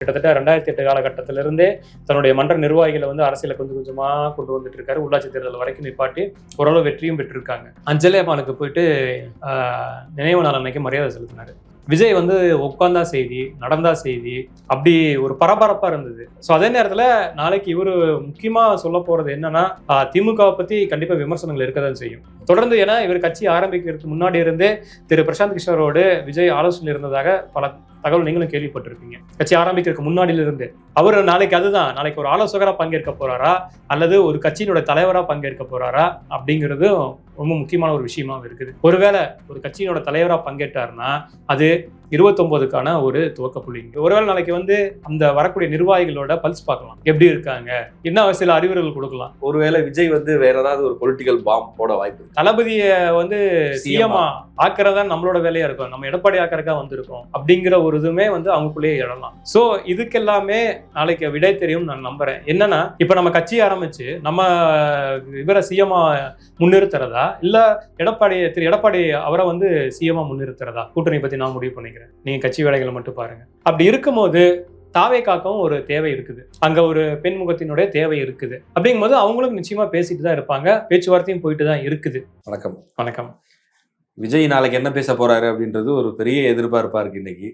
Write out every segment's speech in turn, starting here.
கிட்டத்தட்ட ரெண்டாயிரத்தி எட்டு காலகட்டத்திலிருந்தே தன்னுடைய மன்ற நிர்வாகிகளை வந்து அரசியல கொஞ்சம் கொஞ்சமா கொண்டு வந்துட்டு இருக்காரு. உள்ளாட்சி தேர்தல் வரைக்கும் நிப்பாட்டி ஓரளவு வெற்றியும் பெற்றிருக்காங்க. அஞ்சலி அம்மானுக்கு போயிட்டு ஆஹ், நினைவு நாள் அன்னைக்கு மரியாதை செலுத்தினாரு. விஜய் வந்து உட்காந்தா செய்தி நடந்தா செய்தி அப்படி ஒரு பரபரப்பா இருந்தது. ஸோ அதே நேரத்துல நாளைக்கு இவரு முக்கியமா சொல்ல போறது என்னன்னா திமுகவை பத்தி கண்டிப்பா விமர்சனங்கள் இருக்கதான் செய்யும். தொடர்ந்து ஏன்னா இவர் கட்சி ஆரம்பிக்கிறதுக்கு முன்னாடி இருந்தே திரு பிரசாந்த் கிஷோரோடு விஜய் ஆலோசனை இருந்ததாக பல தகவல் நீங்களும் கேள்விப்பட்டிருப்பீங்க. கட்சி ஆரம்பிக்கிறதுக்கு முன்னாடியிலிருந்து அவர் நாளைக்கு அதுதான். நாளைக்கு ஒரு ஆலோசகராக பங்கேற்க போறாரா? அல்லது ஒரு கட்சியினோட தலைவராக பங்கேற்க போறாரா? அப்படிங்கிறதும் ரொம்ப முக்கியமான ஒரு விஷயமாவும் இருக்குது. ஒருவேளை ஒரு கட்சியினோட தலைவராக பங்கேற்றாருன்னா அது இருபத்தொன்பதுக்கான ஒரு துவக்க புள்ளி ஒருவேளை நாளைக்கு வந்து அந்த வரக்கூடிய நிர்வாகிகளோட பல்ஸ் பார்க்கலாம். எப்படி இருக்காங்க? என்ன சில அறிவுரைகள் கொடுக்கலாம்? ஒருவேளை விஜய் வந்து வேற ஏதாவது ஒரு பொலிட்டிக்கல் பாம் போட வாய்ப்பு தளபதியை வந்து சிஎம்ஆ ஆக்குறதா நம்மளோட வேலையா இருக்கும். நம்ம எடப்பாடி ஆக்கறக்கா வந்திருக்கோம். அப்படிங்கிற ஒரு இதுவுமே வந்து அவங்களுக்குள்ளேயே எழலாம். சோ இதுக்கெல்லாமே நாளைக்கு விடை தெரியும் நான் நம்புறேன். என்னன்னா இப்ப நம்ம கட்சி ஆரம்பிச்சு நம்ம இவரை சிஎம்ஆ முன்னிறுத்துறதா? இல்ல எடப்பாடி திரு எடப்பாடி அவரை வந்து சிஎம்ஆ முன்னிறுத்துறதா? கூட்டணி பத்தி நான் முடிவு பண்ணிக்கிறேன். நீங்க கட்சி வேலைகளை மட்டும் பாருங்க. அப்படி இருக்கும்போது தாவை காக்கவும் ஒரு தேவை இருக்குது. அங்க ஒரு பெண்முகத்தினுடைய தேவை இருக்குது. அப்படிங்கும்போது அவங்களும் நிச்சயமா பேசிட்டு தான் இருப்பாங்க. பேச்சுவார்த்தையும் போயிட்டு தான் இருக்குது. வணக்கம். வணக்கம். விஜய் நாளைக்கு என்ன பேச போறாரு அப்படின்றது ஒரு பெரிய எதிர்பார்ப்பா இருக்கு இன்னைக்கு.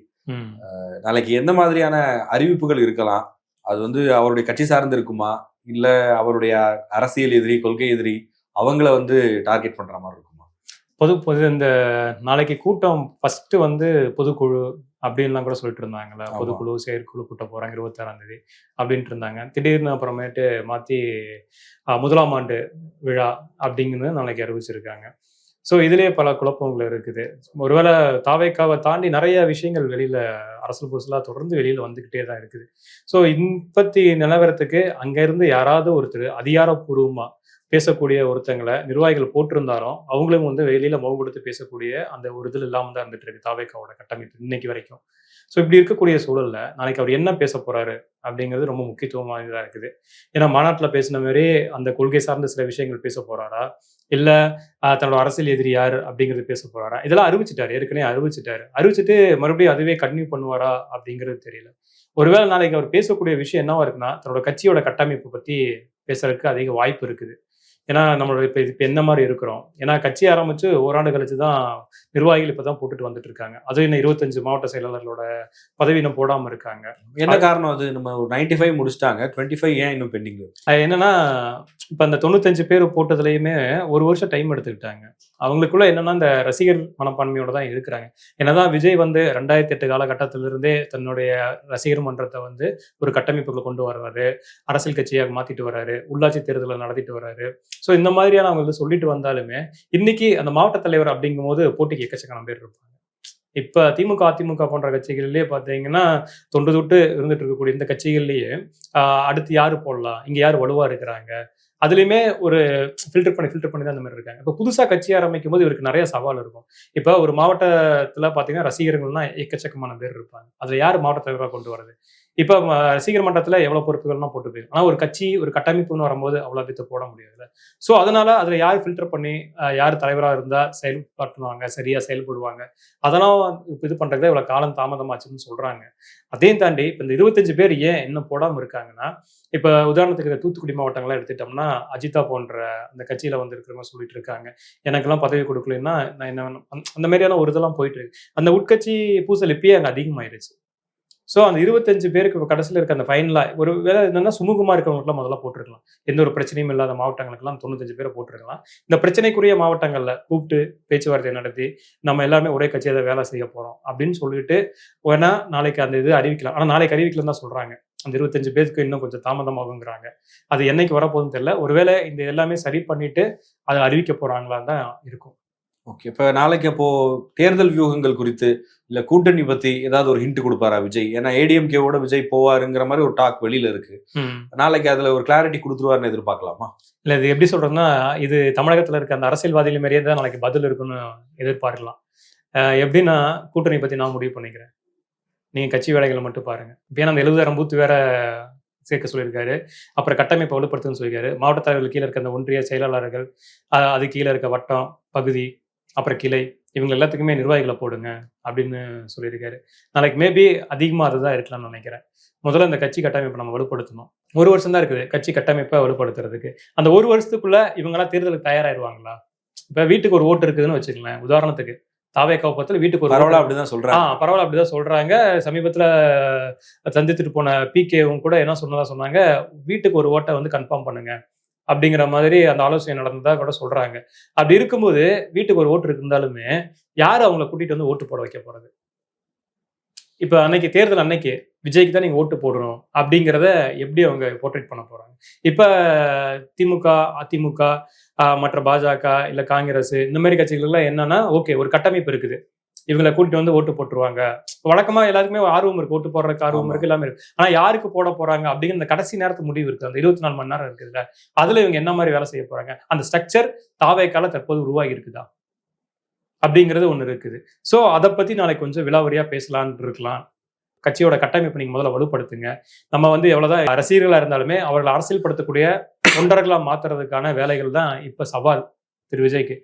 நாளைக்கு எந்த மாதிரியான அறிவிப்புகள் இருக்கலாம்? அது வந்து அவருடைய கட்சி சார்ந்து இருக்குமா? இல்ல அவருடைய அரசியல் எதிரி கொள்கை எதிரி அவங்கள வந்து டார்கெட் பண்ற மாதிரி இருக்குமா? பொது பொது இந்த நாளைக்கு கூட்டம் ஃபர்ஸ்ட் வந்து பொதுக்குழு அப்படின்லாம் கூட சொல்லிட்டு இருந்தாங்கல்ல. பொதுக்குழு செயற்குழு கூட்ட போறாங்க இருபத்தாறாம் தேதி அப்படின்ட்டு இருந்தாங்க. திடீர்னு அப்புறமேட்டு மாத்தி முதலாம் ஆண்டு விழா அப்படிங்கிறது நாளைக்கு அறிவிச்சிருக்காங்க. ஸோ இதுலயே பல குழப்பங்கள் இருக்குது. ஒருவேளை தாவேக்காவை தாண்டி நிறைய விஷயங்கள் வெளியில அரசு புதுசுலா தொடர்ந்து வெளியில வந்துகிட்டே தான் இருக்குது. ஸோ இப்பத்தி நிலவரத்துக்கு அங்க இருந்து யாராவது ஒருத்தர் அதிகாரப்பூர்வமா பேசக்கூடிய ஒருத்தங்களை நிர்வாகிகள் போட்டிருந்தாலும் அவங்களும் வந்து வெளியில முகம் கொடுத்து பேசக்கூடிய அந்த ஒரு இதில் இல்லாமல் தான் இருந்துட்டு இருக்கு தாவேக்காவோட கட்டமைப்பு இன்னைக்கு வரைக்கும். ஸோ இப்படி இருக்கக்கூடிய சூழல்ல நாளைக்கு அவர் என்ன பேச போறாரு அப்படிங்கிறது ரொம்ப முக்கியத்துவமானதா இருக்குது. ஏன்னா மாநாட்டில் பேசின மாதிரி அந்த கொள்கை சார்ந்த சில விஷயங்கள் பேச போறாரா? இல்ல தன்னோட அரசியல் எதிரி யார் அப்படிங்கிறது பேச போறாரா? இதெல்லாம் அறிவிச்சிட்டாரு ஏற்கனவே அறிவிச்சிட்டாரு. அறிவிச்சிட்டு மறுபடியும் அதுவே கண்டினியூ பண்ணுவாரா அப்படிங்கிறது தெரியல. ஒருவேளை நாளைக்கு அவர் பேசக்கூடிய விஷயம் என்னவா இருக்குன்னா தன்னோட கட்சியோட கட்டமைப்பு பத்தி பேசுறதுக்கு அதிக வாய்ப்பு இருக்குது. ஏன்னா நம்மளோட இப்போ இப்போ என்ன மாதிரி இருக்கிறோம்? ஏன்னா கட்சி ஆரம்பிச்சு ஓராண்டு கழிச்சு தான் நிர்வாகிகள் இப்போ தான் போட்டுட்டு வந்துட்டு இருக்காங்க. அதுவும் இன்னும் இருபத்தஞ்சு மாவட்ட செயலாளர்களோட பதவி இன்னும் போடாம இருக்காங்க. என்ன காரணம் அது? நம்ம ஒரு நைன்டி ஃபைவ் முடிச்சிட்டாங்க. டுவெண்ட்டி ஃபைவ் ஏன் இன்னும் பெண்டிங் அது என்னன்னா இப்போ அந்த தொண்ணூத்தஞ்சு பேர் போட்டதுலயுமே ஒரு வருஷம் டைம் எடுத்துக்கிட்டாங்க. அவங்களுக்குள்ள என்னன்னா இந்த ரசிகர் மனப்பான்மையோட தான் இருக்கிறாங்க. என்னதான் விஜய் வந்து ரெண்டாயிரத்தி எட்டு காலகட்டத்திலிருந்தே தன்னுடைய ரசிகர் மன்றத்தை வந்து ஒரு கட்டமைப்புக்குள்ள கொண்டு வர்றாரு அரசியல் கட்சியாக மாத்திட்டு வர்றாரு உள்ளாட்சி தேர்தலை நடத்திட்டு வர்றாரு ஸோ இந்த மாதிரியான அவங்க வந்து சொல்லிட்டு வந்தாலுமே இன்னைக்கு அந்த மாவட்ட தலைவர் அப்படிங்கும்போது போட்டிக்கு எக்கச்சக்கான பேர் இருப்பாங்க. இப்ப திமுக அதிமுக போன்ற கட்சிகள்லயே பார்த்தீங்கன்னா தொண்டு தொட்டு இருந்துட்டு இருக்கக்கூடிய இந்த கட்சிகள்லயே ஆஹ் அடுத்து யாரு போடலாம்? இங்க யார் வலுவா இருக்கிறாங்க? அதுலயுமே ஒரு ஃபில்டர் பண்ணி ஃபில்டர் பண்ணி தான் அந்த மாதிரி இருக்காங்க. இப்போ புதுசா கட்சி ஆரம்பிக்கும் போது இவருக்கு நிறைய சவால் இருக்கும். இப்போ ஒரு மாவட்டத்துல பாத்தீங்கன்னா ரசிகர்கள்லாம் எக்கச்சக்கமான பேர் இருப்பாங்க. அதுல யார் மாவட்ட தலைவராக கொண்டு வரது? இப்போ ம- ரசிகர் எவ்வளோ பொறுப்புகள்லாம் போட்டு போயிடும் ஆனால் ஒரு கட்சி ஒரு கட்டமைப்புன்னு வரும்போது அவ்வளோ பேத்த போட முடியாதுல்ல. ஸோ அதனால அதில் யார் ஃபில்டர் பண்ணி யார் தலைவராக இருந்தால் செயல்பட்டுவாங்க சரியாக செயல்படுவாங்க? அதெல்லாம் இப்போ இது பண்றதுல இவ்வளோ காலம் தாமதமாச்சுன்னு சொல்கிறாங்க அதையும் தாண்டி இப்போ இந்த இருபத்தஞ்சு பேர் ஏன் இன்னும் போடாமல் இருக்காங்கன்னா இப்போ உதாரணத்துக்கு இந்த தூத்துக்குடி மாவட்டங்கள்லாம் எடுத்துட்டோம்னா அஜிதா போன்ற அந்த கட்சியில் வந்து இருக்கிறவங்க சொல்லிட்டு இருக்காங்க. எனக்கெல்லாம் பதவி கொடுக்கலன்னா நான் என்ன அந்த- மாதிரியான ஒரு இதெல்லாம் போயிட்டு இருக்கு. அந்த உட்கட்சி பூசல் இப்பயே அங்க அதிகமாயிருச்சு. ஸோ அந்த இருபத்தஞ்சு பேருக்கு இப்போ கடைசியில் இருக்க அந்த ஃபைனலாக ஒரு வேலை என்னன்னா சுமூகமாக இருக்கவங்களுக்குலாம் முதல்ல போட்டிருக்கலாம். எந்த ஒரு பிரச்சனையும் இல்லாத மாவட்டங்களுக்கெல்லாம் தொண்ணூத்தஞ்சு பேரை போட்டிருக்கலாம். இந்த பிரச்சனைக்குரிய மாவட்டங்களில் கூப்பிட்டு பேச்சுவார்த்தை நடத்தி நம்ம எல்லாருமே ஒரே கட்சியை தான் வேலை செய்ய போகிறோம் அப்படின்னு சொல்லிட்டு வேணா நாளைக்கு அந்த இது அறிவிக்கலாம். ஆனால் நாளைக்கு அறிவிக்கலாம் தான் சொல்கிறாங்க அந்த இருபத்தஞ்சு பேருக்கு இன்னும் கொஞ்சம் தாமதமாகுங்கிறாங்க. அது என்னைக்கு வரப்போகுதுன்னு தெரியல. ஒருவேளை இந்த எல்லாமே சரி பண்ணிட்டு அதை அறிவிக்க போகிறாங்களான்னு தான் இருக்கும். ஓகே இப்ப நாளைக்கு அப்போ தேர்தல் வியூகங்கள் குறித்து இல்ல கூட்டணி பத்தி ஏதாவது ஒரு ஹிண்ட் கொடுப்பாரா விஜய்? ஏன்னா ஏடிஎம்கேவோட விஜய் போவாருங்கிற மாதிரி ஒரு டாக் வெளியில இருக்கு. நாளைக்கு அதுல ஒரு கிளாரிட்டி கொடுத்துருவாருன்னு எதிர்பார்க்கலாமா? இல்ல இது எப்படி சொல்றதுன்னா இது தமிழகத்துல இருக்க அந்த அரசியல்வாதிகள் மாதிரியே தான் நாளைக்கு பதில் இருக்குன்னு எதிர்பார்க்கலாம். எப்படின்னா கூட்டணி பத்தி நான் முடிவு பண்ணிக்கிறேன். நீங்க கட்சி வேலைகளை மட்டும் பாருங்க. ஏன்னா அந்த எழுபதாயிரம் பூத்து வேற சேர்க்க சொல்லியிருக்காரு. அப்புறம் கட்டமைப்பை வலுப்படுத்துன்னு சொல்லியிருக்காரு. மாவட்ட தலைவர்கள் கீழே இருக்க அந்த ஒன்றிய செயலாளர்கள் அது கீழே இருக்க வட்டம் பகுதி அப்புறம் கிளை. இவங்க எல்லாத்துக்குமே நிர்வாகிகளை போடுங்க அப்படின்னு சொல்லியிருக்காரு. நாளைக்கு மேபி அதிகமாக அதுதான் இருக்கலாம்னு நினைக்கிறேன். முதல்ல இந்த கட்சி கட்டமைப்பை நம்ம வலுப்படுத்தணும். ஒரு வருஷம் தான் இருக்குது கட்சி கட்டமைப்பை வலுப்படுத்துறதுக்கு. அந்த ஒரு வருஷத்துக்குள்ள இவங்கெல்லாம் தேர்தலுக்கு தயாராயிருவாங்க இப்போ வீட்டுக்கு ஒரு ஓட்டு இருக்குதுன்னு வச்சுக்கங்களேன். உதாரணத்துக்கு தாவே கவப்பத்தில் வீட்டுக்கு ஒரு பரவாயில்ல அப்படிதான் ஆ சொல்றாங்க பரவாயில்ல அப்படிதான் சொல்றாங்க. சமீபத்துல சந்தித்துட்டு போன பிகேவும் கூட என்ன சொன்னதா சொன்னாங்க? வீட்டுக்கு ஒரு ஓட்டை வந்து கன்ஃபார்ம் பண்ணுங்க. அப்படிங்கிற மாதிரி அந்த ஆலோசனை நடந்ததா கூட சொல்றாங்க. அப்படி இருக்கும்போது வீட்டுக்கு ஒரு ஓட்டு இருந்தாலுமே யார் அவங்கள கூட்டிட்டு வந்து ஓட்டு போட வைக்க போறது? இப்ப அன்னைக்கு தேர்தல் அன்னைக்கு விஜய்க்கு தான் நீங்க ஓட்டு போடணும் அப்படிங்கிறத எப்படி அவங்க போர்ட்ரேட் பண்ண போறாங்க? இப்ப திமுக அதிமுக மற்ற பாஜக இல்ல காங்கிரஸ் இந்த மாதிரி கட்சிகள்லாம் என்னன்னா ஓகே ஒரு கட்டமைப்பு இருக்குது. இவங்களை கூட்டிட்டு வந்து ஓட்டு போட்டுருவாங்க. வழக்கமா எல்லாருக்குமே ஆர்வம் இருக்கு. ஓட்டு போடுறதுக்கு ஆர்வம். இருக்கு எல்லாமே இருக்கு. ஆனா யாருக்கு போட போறாங்க அப்படிங்கிற இந்த கடைசி நேரத்து முடிவு இருக்கு. அந்த இருபத்தி நாலு மணி நேரம் இருக்குதுல்ல. அதுல இவங்க என்ன மாதிரி வேலை செய்ய போறாங்க? அந்த ஸ்ட்ரக்சர் தாவேக்கால தற்போது உருவாகி இருக்குதா? அப்படிங்கிறது ஒண்ணு இருக்குது. சோ அதை பத்தி நாளைக்கு கொஞ்சம் விலாவரியா பேசலாம்னு இருக்கலாம். கட்சியோட கட்டமைப்பு நீங்க முதல்ல வலுப்படுத்துங்க. நம்ம வந்து எவ்வளவுதான் ரசிகர்களா இருந்தாலுமே அவர்களை அரசியல்படுத்தக்கூடிய தொண்டர்களா மாத்துறதுக்கான வேலைகள் தான் இப்ப சவால் திரு விஜய்க்கு.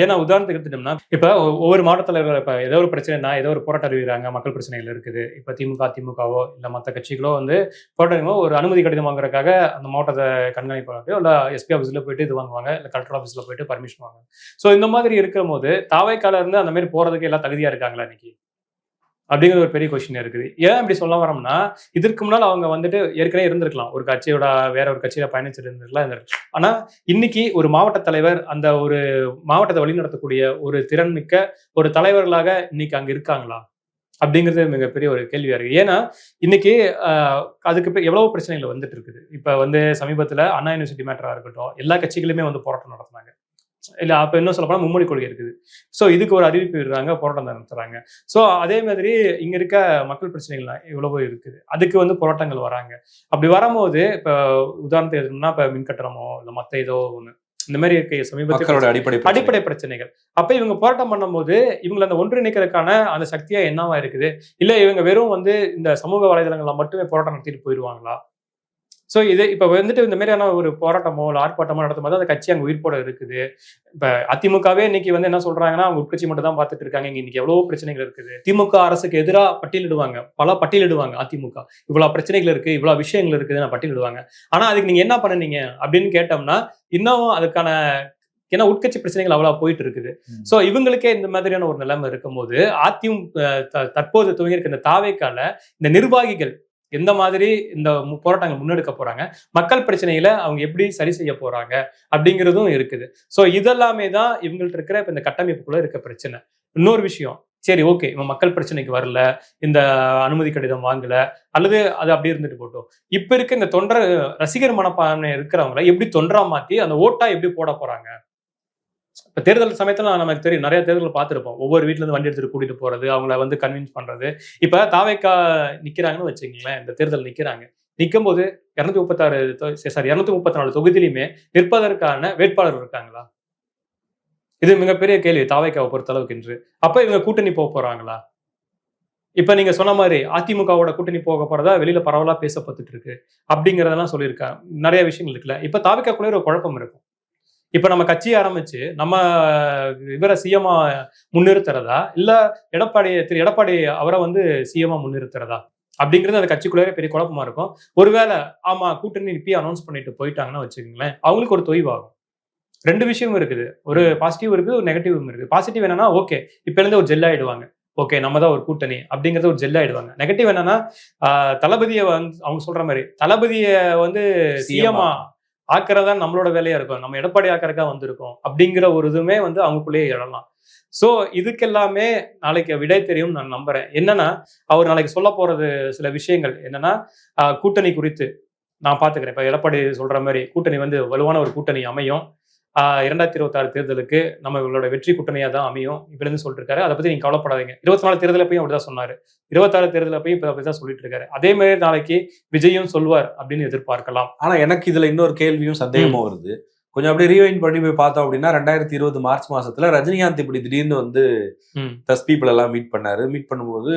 ஏன்னா உதாரணத்துக்கு எடுத்துட்டோம்னா இப்போ ஒவ்வொரு மாவட்டத்தில் இப்போ ஏதோ ஒரு பிரச்சனைனா ஏதோ ஒரு போராட்டம் அறிவிக்கிறாங்க மக்கள் பிரச்சனைகள் இருக்குது. இப்போ திமுக திமுகவோ இல்லை மற்ற கட்சிகளோ வந்து போராட்டம் ஒரு அனுமதி கடிதம் வாங்குறதுக்காக அந்த மாவட்டத்தை கண்காணிப்பாங்க இல்லை எஸ்பி ஆஃபீஸில் போயிட்டு இது வாங்குவாங்க இல்லை கலெக்டர் ஆஃபீஸில் போயிட்டு பர்மிஷன் வாங்குவாங்க. ஸோ இந்த மாதிரி இருக்கும் போது தாவைக்கால இருந்து அந்த மாதிரி போறதுக்கு எல்லாம் தகுதியாக இருக்காங்களா இன்னைக்கு? அப்படிங்கிற ஒரு பெரிய கொஸ்டின் இருக்குது. ஏன் அப்படி சொல்ல வரோம்னா இதற்கு முன்னால் அவங்க வந்துட்டு ஏற்கனவே இருந்திருக்கலாம். ஒரு கட்சியோட வேற ஒரு கட்சியில பயணிச்சுட்டு இருந்திருக்கலாம் இருந்திருக்கலாம் ஆனா இன்னைக்கு ஒரு மாவட்ட தலைவர் அந்த ஒரு மாவட்டத்தை வழிநடத்தக்கூடிய ஒரு திறன்மிக்க ஒரு தலைவர்களாக இன்னைக்கு அங்க இருக்காங்களா? அப்படிங்கிறது மிகப்பெரிய ஒரு கேள்வியா இருக்கு. ஏன்னா இன்னைக்கு அதுக்கு எவ்வளவு பிரச்சனைகள் வந்துட்டு இருக்குது. இப்ப வந்து சமீபத்துல அண்ணா யூனிவர்சிட்டி மேட்டரா இருக்கட்டும் எல்லா கட்சிகளுமே வந்து போராட்டம் நடத்தினாங்க. இல்ல அப்ப இன்னும் சொல்ல போனா மும்மொழி கொள்கை இருக்குது. சோ இதுக்கு ஒரு அறிவிப்பு விடுறாங்க போராட்டம் நடத்துறாங்க. சோ அதே மாதிரி இங்க இருக்க மக்கள் பிரச்சனைகள் எவ்வளவோ இருக்குது. அதுக்கு வந்து போராட்டங்கள் வராங்க. அப்படி வரும்போது இப்ப உதாரணத்துக்கு எடுத்தோம்னா இப்ப மின் கட்டணமோ இல்ல மத்த ஏதோ ஒண்ணு இந்த மாதிரி இருக்க சமீபத்தில் அடிப்படை. அடிப்படை பிரச்சனைகள். அப்ப இவங்க போராட்டம் பண்ணும்போது இவங்களை அந்த ஒன்றிணைக்கிறதுக்கான அந்த சக்தியா என்னவா இருக்குது? இல்ல இவங்க வெறும் வந்து இந்த சமூக வலைதளங்கள்ல மட்டுமே போராட்டம் நடத்திட்டு போயிடுவாங்களா சோ இது இப்ப வந்துட்டு இந்த மாதிரியான ஒரு போராட்டமோ இல்ல ஆர்ப்பாட்டமோ நடத்தும் போது அந்த கட்சி அங்க உயிர்ப்போட இருக்குது. இப்ப அதிமுகவே இன்னைக்கு வந்து என்ன சொல்றாங்கன்னா அவங்க உட்கட்சி மட்டும் தான் பார்த்துட்டு இருக்காங்க. இங்க இன்னைக்கு எவ்வளவு பிரச்சனைகள் இருக்குது. திமுக அரசுக்கு எதிராக பட்டியலிடுவாங்க. பல பட்டியலிடுவாங்க அதிமுக. இவ்வளவு பிரச்சனைகள் இருக்கு இவ்வளவு விஷயங்கள் இருக்குதுன்னு பட்டியலிடுவாங்க. ஆனா அதுக்கு நீங்க என்ன பண்ணுனீங்க அப்படின்னு கேட்டோம்னா இன்னும் அதுக்கான ஏன்னா உட்கட்சி பிரச்சனைகள் அவ்வளவு போயிட்டு இருக்குது. சோ இவங்களுக்கே இந்த மாதிரியான ஒரு நிலைமை இருக்கும்போது அதிமுக தற்போது துவங்கி இருக்க இந்த தாவேக்கால இந்த நிர்வாகிகள் எந்த மாதிரி இந்த மு- போராட்டங்கள் முன்னெடுக்க போறாங்க? மக்கள் பிரச்சனையில அவங்க எப்படி சரி செய்ய போறாங்க? அப்படிங்கிறதும் இருக்குது. ஸோ இதெல்லாமே தான் இவங்கள்ட்ட இருக்கிற இப்போ இந்த கட்டமைப்புக்குள்ள இருக்க பிரச்சனை. இன்னொரு விஷயம். சரி ஓகே இவன் மக்கள் பிரச்சனைக்கு வரல இந்த அனுமதி கடிதம் வாங்கல அல்லது அது அப்படி இருந்துட்டு போட்டோம். இப்ப இருக்க இந்த தொண்டர் ரசிகர் மனப்பான்மை இருக்கிறவங்கள எப்படி தொண்டரா மாத்தி அந்த ஓட்டா எப்படி போட போறாங்க? இப்போ தேர்தல் சமயத்துல நமக்கு தெரியும் நிறைய தேர்தல் பார்த்துருப்போம். ஒவ்வொரு வீட்டிலேருந்து வண்டி எடுத்துட்டு கூட்டிட்டு போறது அவங்கள வந்து கன்வின்ஸ் பண்றது. இப்போ தாவேக்கா நிக்கிறாங்கன்னு வச்சுங்களேன் இந்த தேர்தல் நிக்கிறாங்க. நிற்கும் போது இரநூத்தி முப்பத்தாறு சாரி இருநூத்தி முப்பத்தி நாலு தொகுதியிலுமே நிற்பதற்கான வேட்பாளர் இருக்காங்களா? இது மிகப்பெரிய கேள்வி தாவைக்காவை பொறுத்த அளவுக்கு என்று அப்ப இவங்க கூட்டணி போக போறாங்களா? இப்ப நீங்க சொன்ன மாதிரி அதிமுகவோட கூட்டணி போக போறதா வெளியில பரவலா பேசப்பட்டுட்டு இருக்கு. அப்படிங்கிறதெல்லாம் சொல்லியிருக்காங்க நிறைய விஷயங்கள் இருக்குல்ல. இப்ப தாவைக்காக்குள்ளே ஒரு குழப்பம் இருக்கும். இப்ப நம்ம கட்சி ஆரம்பிச்சு நம்ம இவரை சிஎம்மா முன்னிறுத்துறதா? இல்ல எடப்பாடி திரு எடப்பாடி அவரை வந்து சிஎம்மா முன்னிறுத்துறதா? அப்படிங்கிறது அந்த கட்சிக்குள்ளே பெரிய குழப்பமா இருக்கும். ஒருவேளை ஆமா கூட்டணி இப்பயே அனௌன்ஸ் பண்ணிட்டு போயிட்டாங்கன்னா வச்சுக்கோங்களேன் அவங்களுக்கு ஒரு தொய்வாகும். ரெண்டு விஷயமும் இருக்குது. ஒரு பாசிட்டிவ் இருக்குது ஒரு நெகட்டிவும் இருக்குது. பாசிட்டிவ் என்னன்னா ஓகே இப்ப இருந்து ஒரு ஜெல் ஆயிடுவாங்க. ஓகே நம்ம தான் ஒரு கூட்டணி அப்படிங்கறது ஒரு ஜெல் ஆயிடுவாங்க. நெகட்டிவ் என்னன்னா தளபதியை வந்து அவங்க சொல்ற மாதிரி தளபதியை வந்து சிஎம்ஆ ஆக்கிறதா நம்மளோட வேலையா இருக்கும். நம்ம எடப்பாடி ஆக்கறக்கா வந்திருக்கோம். அப்படிங்கிற ஒரு இதுவுமே வந்து அவங்களுக்குள்ளேயே எழலாம். ஸோ இதுக்கெல்லாமே நாளைக்கு விடை தெரியும் நான் நம்புறேன். என்னன்னா அவர் நாளைக்கு சொல்ல போறது சில விஷயங்கள். என்னன்னா கூட்டணி குறித்து நான் பார்த்துக்கிறேன் இப்போ எடப்பாடி சொல்ற மாதிரி கூட்டணி வந்து வலுவான ஒரு கூட்டணி அமையும். இரண்டாயிரத்தி இருபத்தி ஆறு தேர்தலுக்கு நம்ம இவங்களோட வெற்றி கூட்டணியா தான் அமையும். இப்படி இருந்து சொல்லிட்டு இருக்காரு அதை பத்தி நீங்க கவலைப்படாதீங்க. இருபத்தி நாலு தேர்தல் அப்பயும் அப்படிதான் சொன்னாரு. இருபத்தாறு தேர்தல் அப்பயும் இப்ப அப்படிதான் சொல்லிட்டு இருக்காரு அதே மாதிரி நாளைக்கு விஜயும் சொல்வார் அப்படின்னு எதிர்பார்க்கலாம். ஆனா எனக்கு இதுல இன்னொரு கேள்வியும் சந்தேகமும் வருது. கொஞ்சம் அப்படியே ரீவைண்ட் பண்ணி போய் பார்த்தோம் அப்படின்னா ரெண்டாயிரத்தி இருபது மார்ச் மாசத்துல ரஜினிகாந்த் இப்படி திடீர்னு வந்து. தஸ் பீப்புள் எல்லாம் மீட் பண்ணாரு. மீட் பண்ணும்போது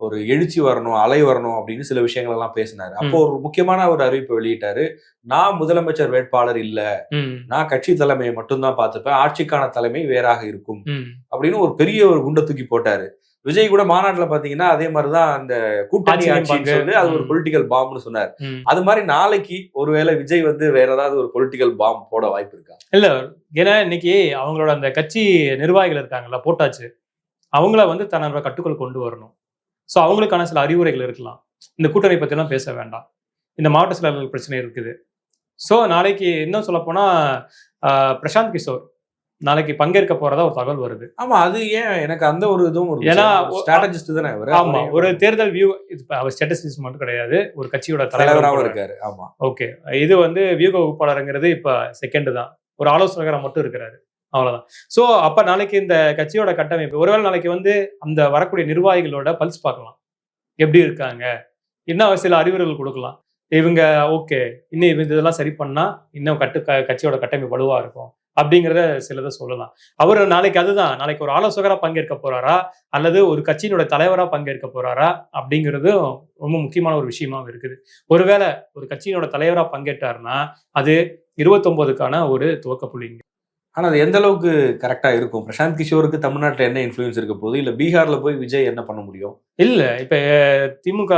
ஒரு எழுச்சி வரணும் அலை வரணும் அப்படின்னு சில விஷயங்கள் எல்லாம் பேசினாரு. அப்போ ஒரு முக்கியமான ஒரு அறிவிப்பை வெளியிட்டாரு. நான் முதலமைச்சர் வேட்பாளர் இல்ல. நான் கட்சி தலைமையை மட்டும்தான் பார்த்துப்பேன். ஆட்சிக்கான தலைமை வேறாக இருக்கும். அப்படின்னு ஒரு பெரிய ஒரு குண்டை தூக்கி போட்டாரு. விஜய் கூட மாநாட்டுல பாத்தீங்கன்னா அதே மாதிரிதான் அந்த கூட்டணி ஆட்சின்னு. சொல்லி அது ஒரு. பொலிட்டிக்கல் பாம்னு சொன்னார். அது மாதிரி நாளைக்கு ஒருவேளை விஜய் வந்து வேற ஏதாவது ஒரு பொலிட்டிக்கல் பாம் போட வாய்ப்பு இருக்கா? இல்ல. ஏன்னா இன்னைக்கு அவங்களோட அந்த கட்சி நிர்வாகிகள் இருக்காங்கல்ல போட்டாச்சு. அவங்கள வந்து தன்னோட கட்டுக்குள் கொண்டு வரணும். ஸோ அவங்களுக்கான சில அறிவுரைகள் இருக்கலாம். இந்த கூட்டணி பத்திலாம் பேச வேண்டாம். இந்த மாவட்ட செயலாளர்கள் பிரச்சனை இருக்குது. ஸோ நாளைக்கு இன்னும் சொல்ல போனா ஆஹ், பிரசாந்த் கிஷோர் நாளைக்கு பங்கேற்க போறதா ஒரு தகவல் வருது. ஆமா அது ஏன் எனக்கு அந்த ஒரு இதுவும் ஏன்னா, ஸ்ட்ராட்டஜிஸ்ட் தானே அவரு. ஆமா ஒரு தேர்தல் வியூ அவர் ஸ்டேட்டஸ் மட்டும் கிடையாது ஒரு கட்சியோட தலைவராகவும் தலைவராக இருக்காரு ஆமா. ஓகே இது வந்து வியூக வகுப்பாளருங்கிறது இப்ப செகண்ட் தான். ஒரு ஆலோசகரா மட்டும் இருக்கிறாரு. அவ்வளவுதான். சோ அப்ப நாளைக்கு இந்த கட்சியோட கட்டமைப்பு ஒருவேளை நாளைக்கு வந்து அந்த வரக்கூடிய நிர்வாகிகளோட பல்ஸ் பார்க்கலாம். எப்படி இருக்காங்க? என்ன சில அறிவுரைகள் கொடுக்கலாம். இவங்க ஓகே இன்னும் இதெல்லாம் சரி பண்ணா இன்னும் கட்டு க- கட்சியோட கட்டமைப்பு வலுவா இருக்கும். அப்படிங்கிறத சிலதை சொல்லலாம். அவர் நாளைக்கு அதுதான் நாளைக்கு ஒரு ஆலோசகராக பங்கேற்க போறாரா? அல்லது ஒரு கட்சியினோட தலைவராக பங்கேற்க போறாரா? அப்படிங்கிறதும் ரொம்ப முக்கியமான ஒரு விஷயமாவும் இருக்குது. ஒருவேளை ஒரு கட்சியினோட தலைவராக பங்கேற்றாருன்னா அது இருபத்தொன்பதுக்கான ஒரு துவக்க புள்ளிங்க ஆனால் அது எந்த அளவுக்கு கரெக்டாக இருக்கும்? பிரசாந்த் கிஷோருக்கு தமிழ்நாட்டில் என்ன இன்ஃப்ளூயன்ஸ் இருக்க போகுது? இல்லை பீகாரில் போய் விஜய் என்ன பண்ண முடியும்? இல்லை இப்போ திமுக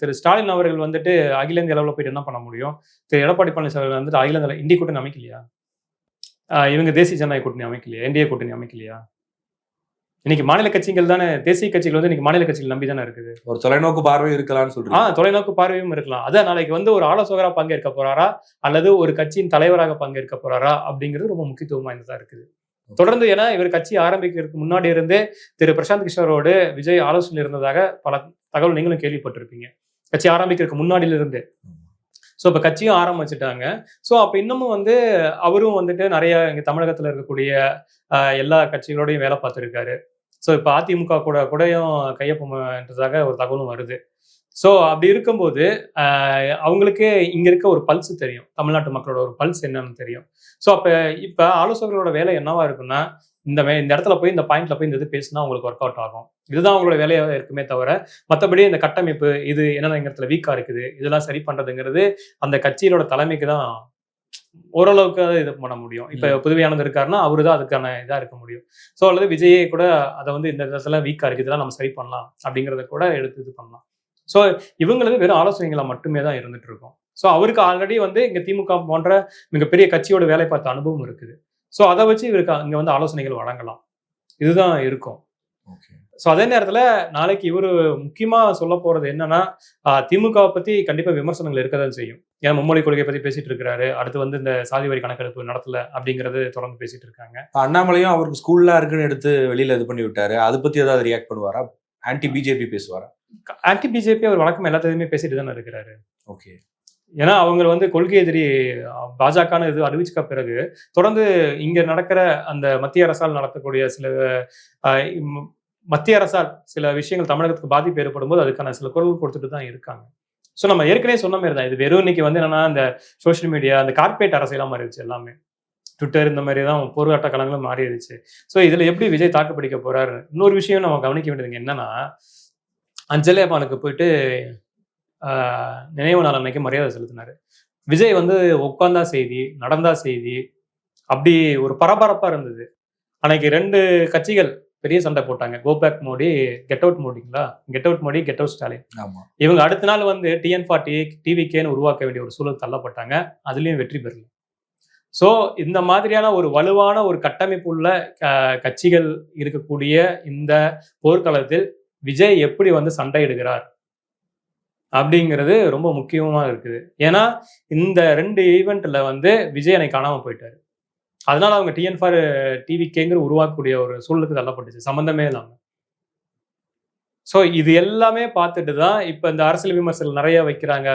திரு ஸ்டாலின் அவர்கள் வந்துட்டு அகில இந்திய அளவில் போயிட்டு என்ன பண்ண முடியும்? திரு எடப்பாடி பழனிசாமி அவர்கள் வந்துட்டு அகில இந்திய இந்திய கூட்டணி அமைக்கலையா? இவங்க தேசிய ஜனநாயக கூட்டணி அமைக்கலையா? என்டிஏ கூட்டணி அமைக்கலையா? இன்னைக்கு மாநில கட்சிகள் தானே தேசிய கட்சிகள் வந்து இன்னைக்கு மாநில கட்சிகள் நம்பி தானே இருக்குது. ஒரு தொலைநோக்கு பார்வை இருக்கலாம்னு ஆ சொல்றீங்க தொலைநோக்கு பார்வையும் இருக்கலாம். அதான் நாளைக்கு வந்து ஒரு ஆலோசகரா பங்கேற்க போறாரா அல்லது ஒரு கட்சியின் தலைவராக பங்கேற்க போறாரா அப்படிங்கிறது ரொம்ப முக்கியத்துவம் வாய்ந்ததா இருக்குது. தொடர்ந்து ஏன்னா இவர் கட்சி ஆரம்பிக்கிறதுக்கு முன்னாடி இருந்தே திரு. பிரசாந்த் கிஷோரோடு விஜய் ஆலோசனை இருந்ததாக பல தகவல் நீங்களும் கேள்விப்பட்டிருப்பீங்க. கட்சி ஆரம்பிக்கிறதுக்கு முன்னாடியில இருந்தே ஸோ இப்போ கட்சியும் ஆரம்பிச்சிட்டாங்க. ஸோ அப்போ இன்னமும் வந்து அவரும் வந்துட்டு நிறைய இங்கே தமிழகத்தில் இருக்கக்கூடிய எல்லா கட்சிகளோடையும் வேலை பார்த்துருக்காரு. ஸோ இப்போ அதிமுக கூட கூடயும் கையொப்பம்ன்றதாக ஒரு தகவலும் வருது. ஸோ அப்படி இருக்கும்போது அவங்களுக்கு இங்கே இருக்க ஒரு பல்ஸ் தெரியும். தமிழ்நாட்டு மக்களோட ஒரு பல்ஸ் என்னன்னு தெரியும். ஸோ அப்போ இப்போ ஆலோசகர்களோட வேலை என்னவா இருக்குன்னா இந்த இந்த இடத்துல போய் இந்த பாயிண்ட்ல போய் இந்த இது பேசினா உங்களுக்கு ஒர்க் அவுட் ஆகும். இதுதான் அவங்களோட வேலையாக இருக்குமே தவிர மற்றபடி இந்த கட்டமைப்பு இது என்னென்ன இடத்துல வீக்கா இருக்குது. இதெல்லாம் சரி பண்றதுங்கிறது அந்த கட்சியோட தலைமைக்கு தான் ஓரளவுக்கு இது பண்ண முடியும். இப்ப புதுவையானது இருக்காருன்னா அவரு தான் அதுக்கான இதா இருக்க முடியும். ஸோ அல்லது விஜயே கூட அதை வந்து இந்த இடத்துல வீக்கா இருக்கு இதெல்லாம் நம்ம சரி பண்ணலாம் அப்படிங்கறத கூட எடுத்து இது பண்ணலாம். ஸோ இவங்களது வெறும் ஆலோசனைகளா மட்டுமே தான் இருந்துட்டு இருக்கும். ஸோ அவருக்கு ஆல்ரெடி வந்து இங்க திமுக போன்ற மிகப்பெரிய கட்சியோட வேலை பார்த்த அனுபவம் இருக்குது. ஸோ அதை வச்சு இவருக்கு இங்க வந்து ஆலோசனைகள் வழங்கலாம். இதுதான் இருக்கும். ஸோ அதே நேரத்தில் நாளைக்கு இவர் முக்கியமாக சொல்ல போகிறது என்னன்னா ஆஹ், திமுகவை பற்றி கண்டிப்பாக விமர்சனங்கள் இருக்க தான் செய்யும். ஏன்னா மும்மொழி கொள்கையை பற்றி பேசிட்டு இருக்கிறாரு. அடுத்து வந்து இந்த சாதி வரி கணக்கெடுப்பு நடத்தல அப்படிங்கிறது தொடர்ந்து பேசிட்டு இருக்காங்க. அண்ணாமலையும் அவருக்கு ஸ்கூல்லாம் இருக்குன்னு எடுத்து வெளியில இது பண்ணி விட்டாரு. அதை பத்தி ஏதாவது ரியாக்ட் பண்ணுவாரா? ஆன்டி பிஜேபி பேசுவாரா? ஆன்டி பிஜேபி அவர் வழக்கம் எல்லாத்தையுமே பேசிட்டு தானே இருக்கிறாரு. ஓகே ஏன்னா அவங்க வந்து கொள்கை எதிரி பாஜகன்னு இது அறிவிச்சுக்க பிறகு தொடர்ந்து இங்க நடக்கிற அந்த மத்திய அரசால் நடத்தக்கூடிய சில மத்திய அரசால் சில விஷயங்கள் தமிழகத்துக்கு பாதிப்பு ஏற்படும் போது அதுக்கான சில குரல் கொடுத்துட்டு தான் இருக்காங்க. ஸோ நம்ம ஏற்கனவே சொன்ன மாதிரி தான் இது வெறும் இன்னைக்கு வந்து என்னன்னா இந்த சோஷியல் மீடியா அந்த கார்பரேட் அரசியலாக மாறிடுச்சு எல்லாமே. ட்விட்டர் இந்த மாதிரி தான் போராட்ட களங்களும் மாறிடுச்சு. ஸோ இதில் எப்படி விஜய் தாக்குப்பிடிக்க போறாரு? இன்னொரு விஷயம் நம்ம கவனிக்க வேண்டியது என்னன்னா அஞ்சலே அம்மானுக்கு போயிட்டு நினைவு நாள் அன்னைக்கு மரியாதை செலுத்தினாரு. விஜய் வந்து உட்காந்தா செய்தி நடந்தா செய்தி அப்படி ஒரு பரபரப்பா இருந்தது. அன்னைக்கு ரெண்டு கட்சிகள் பெரிய சண்டை போட்டாங்க. Go back Modi get out மோடிங்களா get out Modi get out Stalin இவங்க அடுத்த நாள் வந்து டிஎன் ஃபார்ட்டி டிவிகேன்னு உருவாக்க வேண்டிய ஒரு சூழல் தள்ளப்பட்டாங்க. அதுலயும் வெற்றி பெறல. ஸோ இந்த மாதிரியான ஒரு வலுவான ஒரு கட்டமைப்பு உள்ள கட்சிகள் இருக்கக்கூடிய இந்த போர்க்களத்தில் விஜய் எப்படி வந்து சண்டையிடுகிறார்? அப்படிங்கிறது ரொம்ப முக்கியமாக இருக்குது. ஏன்னா இந்த ரெண்டு ஈவெண்ட்டில் வந்து விஜய் அன்னைக்கு காணாமல் போயிட்டார். அதனால அவங்க டிஎன் ஃபார் டிவிகேங்கிற உருவாக்கக்கூடிய ஒரு சூழலுக்கு தள்ளப்பட்டுச்சு. சம்மந்தமே இல்லாமல் ஸோ இது எல்லாமே பார்த்துட்டு தான் இப்போ இந்த அரசியல் விமர்சனம் நிறைய வைக்கிறாங்க.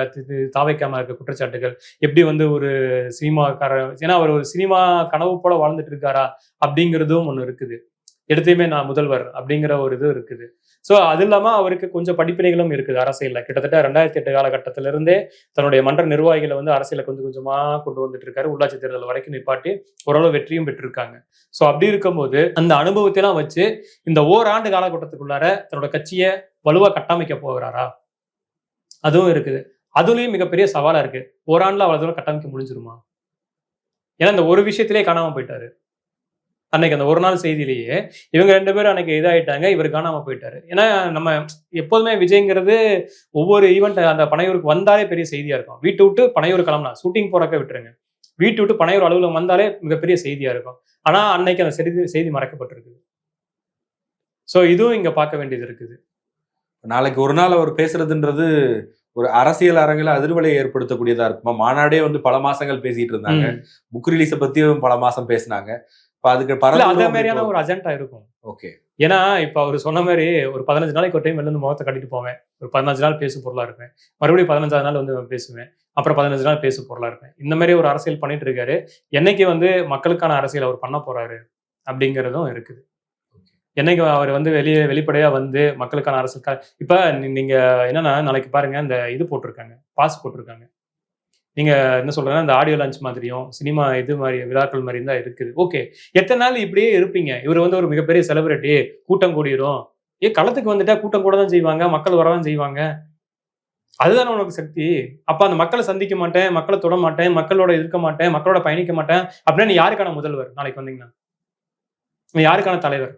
தாவைக்காம இருக்க குற்றச்சாட்டுகள். எப்படி வந்து ஒரு சினிமாக்காரர் ஏன்னா அவர் ஒரு சினிமா கனவு போல வாழ்ந்துட்டு இருக்காரா அப்படிங்கிறதும் ஒன்று இருக்குது. எடுத்தையுமே நான் முதல்வர் அப்படிங்கிற ஒரு இது இருக்குது. ஸோ அது இல்லாமல் அவருக்கு கொஞ்சம் படிப்பினைகளும் இருக்குது அரசியலில். கிட்டத்தட்ட ரெண்டாயிரத்தி எட்டு காலகட்டத்திலிருந்தே தன்னுடைய மன்ற நிர்வாகிகளை வந்து அரசியலை கொஞ்சம் கொஞ்சமாக கொண்டு வந்துட்டு இருக்காரு உள்ளாட்சி தேர்தல் வரைக்கும் நிப்பாட்டி ஓரளவு வெற்றியும் பெற்றிருக்காங்க. ஸோ அப்படி இருக்கும்போது அந்த அனுபவத்தைலாம் வச்சு இந்த ஓராண்டு காலகட்டத்துக்குள்ளார தன்னோட கட்சியை வலுவாக கட்டமைக்க போகிறாரா? அதுவும் இருக்குது. அதுலேயும் மிகப்பெரிய சவாலாக இருக்குது ஓராண்டில் அவ்வளோ தூரம் கட்டமைக்க முடிஞ்சிருமா? ஏன்னா இந்த ஒரு விஷயத்திலே காணாமல் போயிட்டாரு. அன்னைக்கு அந்த ஒரு நாள் செய்தியிலேயே இவங்க ரெண்டு பேரும் அன்னைக்கு இதாயிட்டாங்க இவர் காணாம போயிட்டாரு. ஏன்னா நம்ம எப்போதுமே விஜய்ங்கிறது ஒவ்வொரு ஈவெண்ட் அந்த பனையூருக்கு வந்தாலே பெரிய செய்தியா இருக்கும். வீட்டு விட்டு பனையூர் கிளம்புனா ஷூட்டிங் போறக்க விட்டுருங்க. வீட்டு விட்டு பனையூர் அலுவலகம் வந்தாலே மிகப்பெரிய செய்தியா இருக்கும். ஆனா அன்னைக்கு அந்த செய்தி செய்தி மறைக்கப்பட்டிருக்குது. சோ இதுவும் இங்க பார்க்க வேண்டியது இருக்குது. நாளைக்கு ஒரு நாள் அவர் பேசுறதுன்றது ஒரு அரசியல் அரங்கில் அதிர்வலையை ஏற்படுத்தக்கூடியதா இருக்குமா? மாநாடே வந்து பல மாசங்கள் பேசிட்டு இருந்தாங்க. புக் ரிலீஸை பத்தியும் பல மாசம் பேசினாங்க. அதுக்கு இல்ல பரவ அந்த மாதிரியான ஒரு அஜெண்டா இருக்கும் ஓகே. ஏன்னா இப்ப அவர் சொன்ன மாதிரி ஒரு பதினஞ்சு நாளைக்கு ஒரு டைம் வெளில இருந்து முகத்தை கட்டிட்டு போவேன். ஒரு பதினஞ்சு நாள் பேசு பொருளா இருப்பேன். மறுபடியும் பதினஞ்சாவது நாள் வந்து பேசுவேன். அப்புறம் பதினஞ்சு நாள் பேசு பொருளா இருப்பேன். இந்த மாதிரி ஒரு அரசியல் பண்ணிட்டு இருக்காரு. என்னைக்கு வந்து மக்களுக்கான அரசியல் அவர் பண்ண போறாரு அப்படிங்கிறதும் இருக்குது. என்னைக்கு அவர் வந்து வெளியே வெளிப்படையா வந்து மக்களுக்கான அரசியல் க- இப்ப நீங்க என்னன்னா நாளைக்கு பாருங்க இந்த இது போட்டிருக்காங்க. பாஸ் போட்டிருக்காங்க. நீங்கள் என்ன சொல்கிறேன்னா இந்த ஆடியோ லான்ச் மாதிரியும் சினிமா இது மாதிரி விழாக்கள் மாதிரி தான் இருக்குது. ஓகே எத்தனை நாள் இப்படியே இருப்பீங்க? இவர் வந்து ஒரு மிகப்பெரிய செலிபிரிட்டி கூட்டம் கூடிரும். ஏ களத்துக்கு வந்துட்டா கூட்டம் கூட தான் செய்வாங்க மக்கள் வரதான் செய்வாங்க. அதுதானே உனக்கு சக்தி? அப்போ அந்த மக்களை சந்திக்க மாட்டேன் மக்களை தொட மாட்டேன் மக்களோட இருக்க மாட்டேன் மக்களோட பயணிக்க மாட்டேன் அப்படின்னா நீ யாருக்கான முதல்வர் நாளைக்கு வந்தீங்கன்னா? நீ யாருக்கான தலைவர்?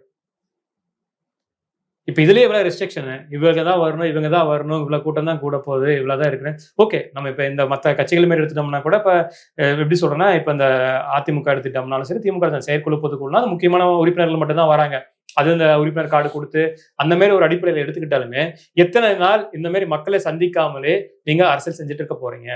இப்போ இதுலயே இவ்வளோ ரெஸ்ட்ரிக்ஷனு இவங்க தான் வரணும் இவங்க தான் வரணும் இவ்வளோ கூட்டம் தான் கூட போகுது இவ்வளோ தான் இருக்கிறேன் ஓகே நம்ம இப்போ இந்த மற்ற கட்சிகள் மாரி எடுத்துட்டோம்னா கூட இப்போ எப்படி சொல்றேன்னா இப்போ இந்த அதிமுக எடுத்துட்டோம்னாலும் சரி திமுக செயற்குழு பொதுக்குழுனா அது முக்கியமான உறுப்பினர்கள் மட்டும் தான் வராங்க. அது இந்த உறுப்பினர் கார்டு கொடுத்து அந்த மாதிரி ஒரு அடிப்படையில் எடுத்துக்கிட்டாலுமே எத்தனை நாள் இந்த மாதிரி மக்களை சந்திக்காமலே நீங்க அரசியல் செஞ்சுட்டு இருக்க போறீங்க?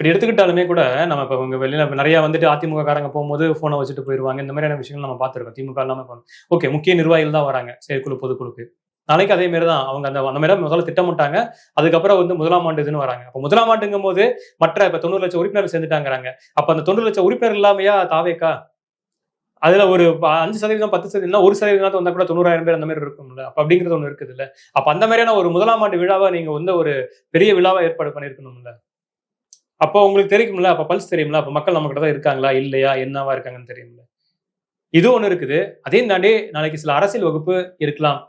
இப்படி எடுத்துக்கிட்டாலுமே கூட நம்ம இப்போ உங்க வெளியில் நிறையா வந்துட்டு அதிமுக காரங்க போகும்போது ஃபோனை வச்சுட்டு போயிடுவாங்க இந்த மாதிரியான விஷயங்கள் நம்ம பார்த்துருக்கோம். திமுக இல்லாமல் போகணும் ஓகே முக்கிய நிர்வாகிகள் தான் வராங்க. செயற்குழு பொதுக்குழுக்கு. நாளைக்கு அதே மாதிரி தான் அவங்க அந்த அந்த மாதிரி முதல்ல திட்டமிட்டாங்க. அதுக்கப்புறம் வந்து முதலாம் ஆண்டு இதுன்னு வராங்க. அப்போ முதலாம் ஆண்டுங்கும் போது மற்ற இப்போ தொண்ணூறு லட்சம் உறுப்பினர் சேர்ந்துட்டாங்கிறாங்க. அப்போ அந்த தொண்ணூறு லட்சம் உறுப்பினர் இல்லாமையா தாவேக்கா? அதுல ஒரு அஞ்சு சதவீதம் பத்து சதவீதம் ஒரு சதவீதம் வந்தா கூட தொண்ணூறாயிரம் பேர் அந்த மாதிரி இருக்கும்ல. அப்ப அப்படிங்கிறது ஒண்ணு இருக்குது இல்ல அப்ப அந்த மாதிரியான ஒரு முதலாம் ஆண்டு விழாவை நீங்க வந்து ஒரு பெரிய விழாவா ஏற்பாடு பண்ணிருக்கணும்ல அப்போ உங்களுக்கு தெரியும்ல அப்போ பல்ஸ் தெரியும்ல அப்போ மக்கள் நம்மகிட்ட தான் இருக்காங்களா இல்லையா என்னவா இருக்காங்கன்னு தெரியும்ல. இது ஒன்று இருக்குது. அதையும் தாண்டி நாளைக்கு சில அரசியல் வகுப்பு இருக்கலாம்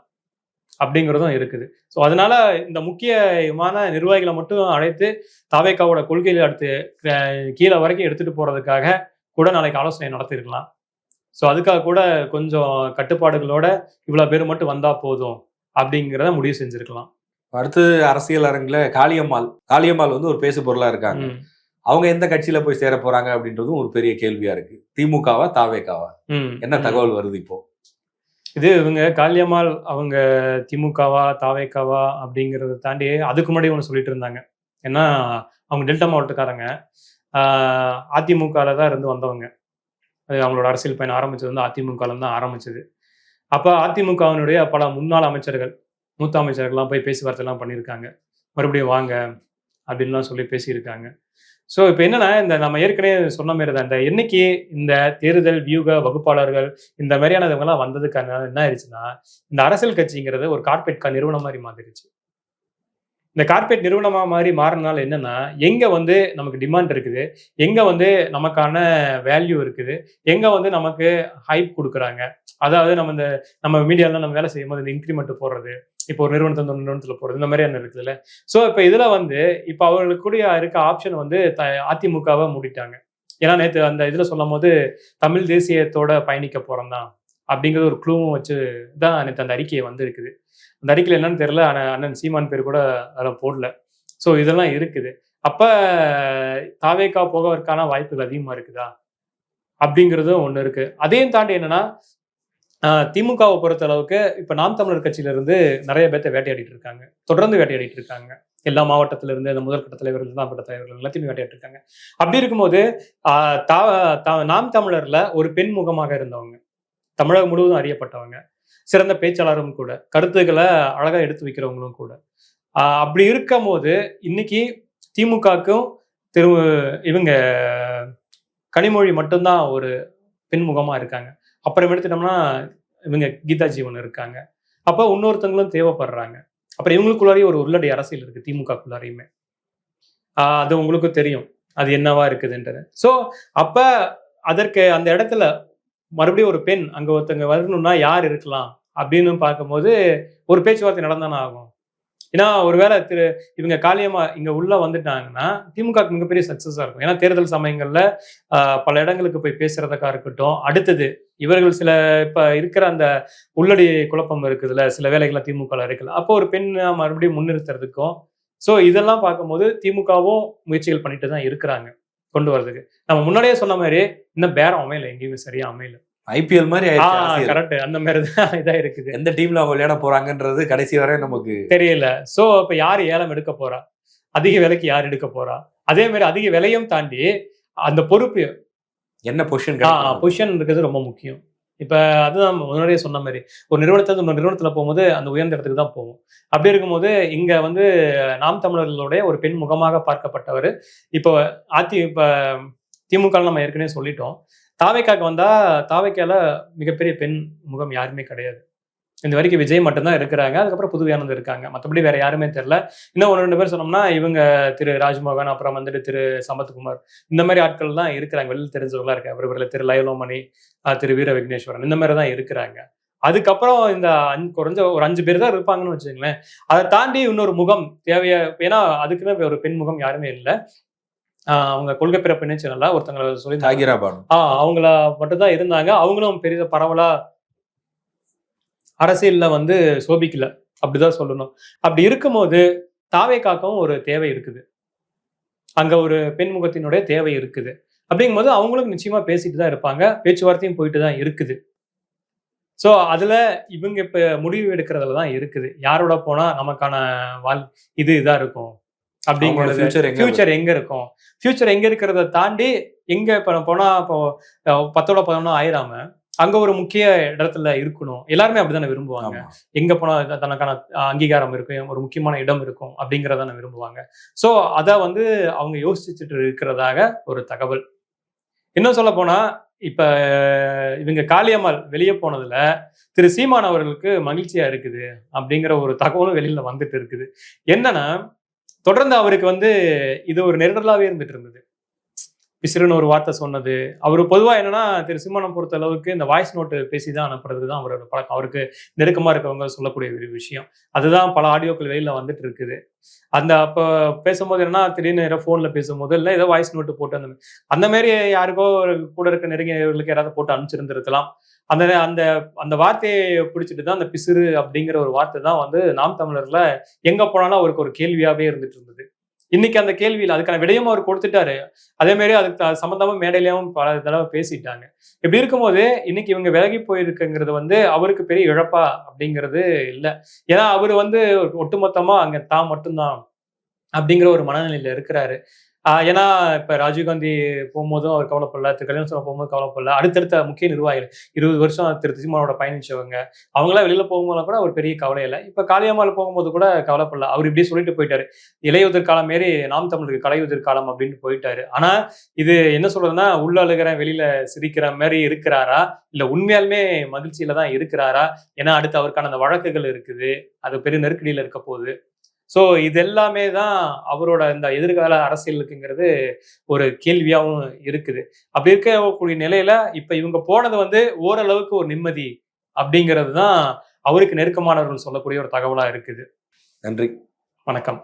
அப்படிங்கிறதும் இருக்குது. ஸோ அதனால இந்த முக்கியமான நிர்வாகிகளை மட்டும் அழைத்து தாவேக்காவோட கொள்கைகளை அடுத்து கீழே வரைக்கும் எடுத்துட்டு போறதுக்காக கூட நாளைக்கு ஆலோசனை நடத்திருக்கலாம். ஸோ அதுக்காக கூட கொஞ்சம் கட்டுப்பாடுகளோட இவ்வளோ பேர் மட்டும் வந்தா போதும் அப்படிங்கிறத முடிவு செஞ்சிருக்கலாம். அடுத்து அரசியல் அரங்குல காளியம்மாள். காளியம்மாள் வந்து ஒரு பேசு பொருளா இருக்காங்க. அவங்க எந்த கட்சியில போய் சேர போறாங்க அப்படின்றதும் ஒரு பெரிய கேள்வியா இருக்கு. திமுகவா தாவேக்காவா. என்ன தகவல் வருது இப்போ? இது இவங்க காளியம்மாள் அவங்க திமுகவா தாவேக்காவா அப்படிங்கறத தாண்டி அதுக்கு முன்னாடி ஒன்று சொல்லிட்டு இருந்தாங்க. ஏன்னா அவங்க டெல்டா மாவட்டக்காரங்க. ஆஹ் அதிமுகல தான் இருந்து வந்தவங்க. அது அவங்களோட அரசியல் பயணம் ஆரம்பிச்சது வந்து அதிமுகல தான் ஆரம்பிச்சது. அப்ப அதிமுகவினுடைய பல முன்னாள் அமைச்சர்கள் மூத்த அமைச்சர்கள்லாம் போய் பேச்சுவார்த்தைலாம் பண்ணியிருக்காங்க. மறுபடியும் வாங்க அப்படின்லாம் சொல்லி பேசியிருக்காங்க. ஸோ இப்போ என்னன்னா இந்த நம்ம ஏற்கனவே சொன்ன மாதிரி தான் இந்த என்னைக்கு இந்த தேர்தல் வியூக வகுப்பாளர்கள் இந்த மாதிரியானவங்கலாம் வந்ததுக்கான என்ன ஆயிடுச்சுன்னா இந்த அரசியல் கட்சிங்கிறது ஒரு கார்பரேட் நிறுவனம் மாதிரி மாறிடுச்சு. இந்த கார்பரேட் நிறுவனமாக மாதிரி மாறினால என்னன்னா எங்கே வந்து நமக்கு டிமாண்ட் இருக்குது எங்கே வந்து நமக்கான வேல்யூ இருக்குது எங்கே வந்து நமக்கு ஹைப் கொடுக்குறாங்க. அதாவது நம்ம இந்த நம்ம மீடியாலாம் நம்ம வேலை செய்யும் போது இந்த இன்க்ரிமெண்ட் போடுறது இப்போ ஒரு நிறுவனத்தில் ஒரு நிறுவனத்தில் போகிறது இந்த மாதிரி இருக்குதுல்ல. ஸோ இப்போ இதில் வந்து இப்போ அவங்களுக்கு கூடிய இருக்க ஆப்ஷன் வந்து த- அதிமுகவை மூடிட்டாங்க. ஏன்னா நேற்று அந்த இதில் சொல்லும் போது தமிழ் தேசியத்தோட பயணிக்க போகிறோம் தான் அப்படிங்கிறது ஒரு க்ளூவும் வச்சு தான் நேற்று அந்த அறிக்கையை வந்து இருக்குது அந்த அறிக்கையில் என்னன்னு தெரியல ஆனால் அண்ணன் சீமான் பேர் கூட அதில் போடல. ஸோ இதெல்லாம் இருக்குது. அப்போ தாவேக்கா போகவதற்கான வாய்ப்புகள் அதிகமா இருக்குதா? அப்படிங்கிறதும் ஒன்று இருக்கு. அதையும் தாண்டி என்னன்னா திமுகவை பொறுத்த அளவுக்கு இப்போ நாம் தமிழர் கட்சியிலேருந்து நிறைய பேர்த்த வேட்டையாடிட்டு இருக்காங்க. தொடர்ந்து வேட்டையாடிட்டு இருக்காங்க. எல்லா மாவட்டத்துல இருந்து அந்த முதல் கட்ட தலைவர்கள் இரண்டாம் கட்ட தலைவர்கள் எல்லாத்தையுமே வேட்டையாடிட்டு இருக்காங்க. அப்படி இருக்கும்போது தா- நாம் தமிழர்ல ஒரு பெண் முகமாக இருந்தவங்க தமிழகம் முழுவதும் அறியப்பட்டவங்க சிறந்த பேச்சாளரும் கூட கருத்துக்களை அழகா எடுத்து வைக்கிறவங்களும் கூட. அப்படி இருக்கும் போது இன்னைக்கு திமுகக்கும் திரு இவங்க கனிமொழி மட்டும்தான் ஒரு பின்முகமா இருக்காங்க. அப்புறம் எடுத்துட்டோம்னா இவங்க கீதா ஜீவன் இருக்காங்க. அப்ப இன்னொருத்தவங்களும் தேவைப்படுறாங்க. அப்புறம் இவங்களுக்குள்ளாரையும் ஒரு உள்ளடி அரசியல் இருக்கு திமுகக்குள்ளாரையுமே. ஆஹ் அது உங்களுக்கு தெரியும். அது என்னவா இருக்குதுன்றது. ஸோ அப்ப அதற்கு அந்த இடத்துல மறுபடியும் ஒரு பெண் அங்கே ஒருத்தங்க வரணும்னா யார் இருக்கலாம்? அப்படின்னு பார்க்கும்போது ஒரு பேச்சுவார்த்தை நடந்தானே ஆகும். ஏன்னா ஒருவேளை திரு இவங்க காளியம்மா இங்க உள்ள வந்துட்டாங்கன்னா திமுக மிகப்பெரிய சக்சஸா இருக்கும். ஏன்னா தேர்தல் சமயங்கள்ல பல இடங்களுக்கு போய் பேசுறதுக்கா இருக்கட்டும் அடுத்தது இவர்கள் சில இப்ப இருக்கிற அந்த உள்ளடி குழப்பம் இருக்குதுல்ல சில வேலைகள்லாம் திமுக இருக்குல்ல அப்போ ஒரு பெண் மறுபடியும் முன்னிறுத்துறதுக்கும் ஸோ இதெல்லாம் பார்க்கும்போது திமுகவும் முயற்சிகள் பண்ணிட்டு தான் இருக்கிறாங்க. கொண்டு வரதுக்கு நம்ம முன்னாடியே சொன்ன மாதிரி இன்னும் பேரம் அமையல. எங்கேயுமே சரியா அமையல. ஐபிஎல் மாதிரி. கரெக்ட் அந்த மாதிரி தான் இதா இருக்குது. எந்த டீம்ல அவங்க விளையாட போறாங்கன்றது கடைசி வரை நமக்கு தெரியல. சோ இப்ப யார் ஏலம் எடுக்க போறா? அதிக விலைக்கு யார் எடுக்க போறா? அதே மாதிரி அதிக விலையும் தாண்டி அந்த பொறுப்பு என்ன பொசிஷன் பொசிஷன் இருக்கிறது ரொம்ப முக்கியம். இப்போ அதுதான் முன்னாடியே சொன்ன மாதிரி ஒரு நிறுவனத்தில் இருந்து இன்னொரு நிறுவனத்தில் போகும்போது அந்த உயர்ந்த இடத்துக்கு தான் போகும் அப்படி இருக்கும்போது இங்கே வந்து நாம் தமிழர்களுடைய ஒரு பெண் முகமாக பார்க்கப்பட்டவர். இப்போ அதி இப்போ திமுக நம்ம ஏற்கனவே சொல்லிட்டோம். தாவைக்காக்கு வந்தால் தாவைக்கால மிகப்பெரிய பெண் முகம் யாருமே கிடையாது. இந்த வரைக்கும் விஜய் மட்டும்தான் இருக்கிறாங்க. அதுக்கப்புறம் புது ஆனந்த் இருக்காங்க. மற்றபடி வேற யாருமே தெரியல. இன்னும் ஒரு ரெண்டு பேர் சொன்னோம்னா இவங்க திரு ராஜ்மோகன் அப்புறம் வந்துட்டு திரு சம்பத்குமார். இந்த மாதிரி ஆட்கள் தான் இருக்கிறாங்க. வெளியில் தெரிஞ்சவங்களா இருக்காங்க இவர்கள் திரு லயலோமணி திரு வீர விக்னேஸ்வரன் இந்த மாதிரி தான் இருக்கிறாங்க. அதுக்கப்புறம் இந்த அஞ்சு குறைஞ்ச ஒரு அஞ்சு பேர் தான் இருப்பாங்கன்னு வச்சுங்களேன் அதை தாண்டி இன்னொரு முகம் தேவையா ஏன்னா அதுக்குன்னு ஒரு பெண் முகம் யாருமே இல்லை. ஆஹ் அவங்க கொள்கை பிறப்பு நினைச்சனால ஒருத்தங்களை சொல்லி ஆஹ் அவங்கள மட்டும்தான் இருந்தாங்க. அவங்களும் பெரிய பரவலா அரசியல்ல வந்து சோபிக்கல. அப்படிதான் சொல்லணும். அப்படி இருக்கும்போது தாவை காக்கவும் ஒரு தேவை இருக்குது. அங்க ஒரு பெண்முகத்தினுடைய தேவை இருக்குது. அப்படிங்கும்போது அவங்களும் நிச்சயமா பேசிட்டு தான் இருப்பாங்க. பேச்சுவார்த்தையும் போயிட்டு தான் இருக்குது. ஸோ அதுல இவங்க இப்ப முடிவு எடுக்கிறதுல தான் இருக்குது. யாரோட போனா நமக்கான வாழ் இது இதா இருக்கும். அப்படிங்கிறது ஃபியூச்சர் எங்க இருக்கும்? ஃபியூச்சர் எங்க இருக்கிறத தாண்டி எங்க இப்ப போனா இப்போ பத்தோட பதினொன்னா ஆயிராம அங்க ஒரு முக்கிய இடத்துல இருக்கணும். எல்லாருமே அப்படித்தானே விரும்புவாங்க. எங்க போனா தனக்கான அங்கீகாரம் இருக்கும் ஒரு முக்கியமான இடம் இருக்கும் அப்படிங்கறத விரும்புவாங்க. சோ அத வந்து அவங்க யோசிச்சுட்டு இருக்கிறதாக ஒரு தகவல். இன்னும் சொல்ல போனா இப்ப இவங்க காளியம்மாள் வெளியே போனதுல திரு சீமான் அவர்களுக்கு மகிழ்ச்சியா இருக்குது அப்படிங்கிற ஒரு தகவலும் வெளியில வந்துட்டு இருக்குது. என்னன்னா தொடர்ந்து அவருக்கு வந்து இது ஒரு நெருடலாவே இருந்துட்டு இருந்தது. பிசிறுன்னு ஒரு வார்த்தை சொன்னது. அவர் பொதுவாக என்னன்னா திரு சிம்மனை பொறுத்த அளவுக்கு இந்த வாய்ஸ் நோட்டு பேசி தான் அனுப்புறது தான் அவரோட பழக்கம். அவருக்கு நெருக்கமாக இருக்கவங்க சொல்லக்கூடிய ஒரு விஷயம். அதுதான் பல ஆடியோக்கள் வெளியில வந்துட்டு இருக்குது அந்த அப்போ பேசும்போது என்னன்னா திடீர்னு யாரோ ஃபோனில் பேசும்போது இல்லை ஏதோ வாய்ஸ் நோட்டு போட்டு அந்த அந்த மாதிரி யாருக்கோ ஒரு கூட இருக்க நெருங்கியவர்களுக்கு யாராவது போட்டு அனுப்பிச்சிருந்திருக்கலாம். அந்த அந்த அந்த வார்த்தையை பிடிச்சிட்டு தான் அந்த பிசிறு அப்படிங்கிற ஒரு வார்த்தை தான் வந்து நாம் தமிழர்ல எங்க போனாலும் அவருக்கு ஒரு கேள்வியாவே இருந்துட்டு இருந்தது இன்னைக்கு அந்த கேள்வியில் அதுக்கான விடயம் அவர் கொடுத்துட்டாரு. அதே மாதிரி அதுக்கு சம்பந்தமா மேடையிலயும் பல தடவை பேசிட்டாங்க. இப்படி இருக்கும்போது இன்னைக்கு இவங்க விலகி போயிருக்குங்கிறது வந்து அவருக்கு பெரிய இழப்பா அப்படிங்கிறது இல்லை. ஏன்னா அவர் வந்து ஒட்டுமொத்தமா அங்க தான் மட்டும்தான் அப்படிங்கிற ஒரு மனநிலையில இருக்கிறாரு. ஏன்னா இப்ப ராஜீவ்காந்தி போகும்போதும் அவர் கவலைப்படல. திரு. கல்யாண சொல்ல போகும்போது கவலைப்படல. அடுத்தடுத்த முக்கிய நிர்வாகிகள் இருபது வருஷம் திரு. திசிமானோட பயணிச்சவங்க அவங்களாம் வெளியில போகும்போது கூட அவர் பெரிய கவலை இல்லை. இப்ப காளியம்மாள் போகும்போது கூட கவலைப்படல. அவர் இப்படி சொல்லிட்டு போயிட்டாரு. இளையுதிர் காலம் மாரி நாம் தமிழுக்கு கலையுதிர் காலம் அப்படின்னு போயிட்டாரு. ஆனா இது என்ன சொல்றதுன்னா உள்ள அழுகிறேன் வெளியில சிரிக்கிற மாதிரி இருக்கிறாரா? இல்ல உண்மையாலுமே மகிழ்ச்சியில தான் இருக்கிறாரா? ஏன்னா அடுத்து அவருக்கான அந்த வழக்குகள் இருக்குது. அது பெரிய நெருக்கடியில இருக்க போகுது. ஸோ இது எல்லாமே தான் அவரோட இந்த எதிர்கால அரசியலுக்குங்கிறது ஒரு கேள்வியாகவும் இருக்குது. அப்படி இருக்கக்கூடிய நிலையில இப்ப இவங்க போனது வந்து ஓரளவுக்கு ஒரு நிம்மதி அப்படிங்கிறது தான் அவருக்கு நெருக்கமானவர்கள் சொல்லக்கூடிய ஒரு தகவலா இருக்குது. நன்றி. வணக்கம்.